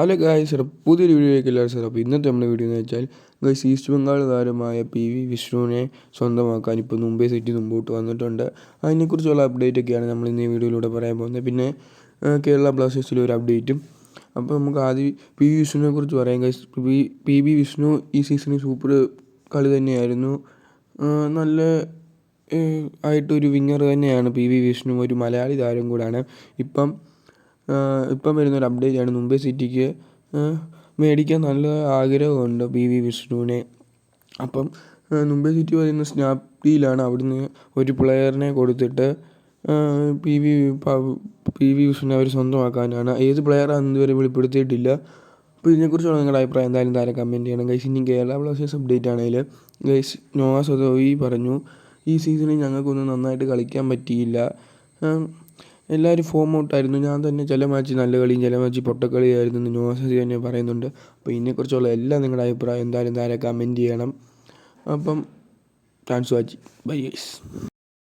Hello guys പുതിയൊരു വീഡിയോയിലേക്ക് എല്ലാവരും സാർ അപ്പോൾ ഇന്നത്തെ നമ്മുടെ വീഡിയോ എന്ന് വെച്ചാൽ ഗൈസ് ഈസ്റ്റ് ബംഗാൾ താരമായ പി വി വിഷ്ണുവിനെ സ്വന്തമാക്കാൻ ഇപ്പോൾ മുംബൈ സിറ്റി മുമ്പോട്ട് വന്നിട്ടുണ്ട്. അതിനെക്കുറിച്ചുള്ള അപ്ഡേറ്റ് ഒക്കെയാണ് നമ്മൾ ഇന്ന് ഈ വീഡിയോയിലൂടെ പറയാൻ പോകുന്നത്. പിന്നെ കേരള ബ്ലാസ്റ്റേഴ്സിലെ ഒരു അപ്ഡേറ്റും അപ്പോൾ നമുക്ക് ആദ്യം പി വി വിഷ്ണുവിനെ കുറിച്ച് പറയാം guys P P V Vishnu ഈ സീസണിൽ സൂപ്പർ കളി തന്നെയായിരുന്നു. നല്ല ആയിട്ടൊരു വിങ്ങർ തന്നെയാണ് പി വി വിഷ്ണു. ഒരു മലയാളി താരം കൂടാണ്. ഇപ്പം ഇപ്പം വരുന്നൊരു അപ്ഡേറ്റ് ആണ്. മുംബൈ സിറ്റിക്ക് മേടിക്കാൻ നല്ല ആഗ്രഹമുണ്ട് പി വി വിഷ്ണുവിനെ. അപ്പം മുംബൈ സിറ്റി പറയുന്ന സ്നാപ് ഡീലാണ് അവിടുന്ന് ഒരു പ്ലെയറിനെ കൊടുത്തിട്ട് പി വി പ- വി വിഷ്ണുവിനെ അവർ സ്വന്തമാക്കാനാണ്. ഏത് പ്ലെയറാണെന്ന് ഇതുവരെ വെളിപ്പെടുത്തിയിട്ടില്ല. അപ്പോൾ ഇതിനെക്കുറിച്ചുള്ള നിങ്ങളുടെ അഭിപ്രായം എന്തായാലും താരം കമന്റ് ചെയ്യണം. ഗൈസ് ഇനി കേരള ബ്ലാസ്റ്റേഴ്സ് അപ്ഡേറ്റ് ആണെങ്കിൽ ഗൈസ് നോവാ സദോയി പറഞ്ഞു ഈ സീസണിൽ ഞങ്ങൾക്കൊന്നും നന്നായിട്ട് കളിക്കാൻ പറ്റിയില്ല. എല്ലാവരും ഫോം ഔട്ടായിരുന്നു ഞാൻ തന്നെ ചില മാച്ച് നല്ല കളിയും ചില മാച്ച് പൊട്ടക്കളിയായിരുന്നു എന്ന് നോവ തന്നെ പറയുന്നുണ്ട്. അപ്പോൾ ഇതിനെക്കുറിച്ചുള്ള എല്ലാം നിങ്ങളുടെ അഭിപ്രായം എന്തായാലും താരം കമന്റ് ചെയ്യണം. അപ്പം താങ്ക്സ് വാച്ചിങ് ബൈ ഗൈസ്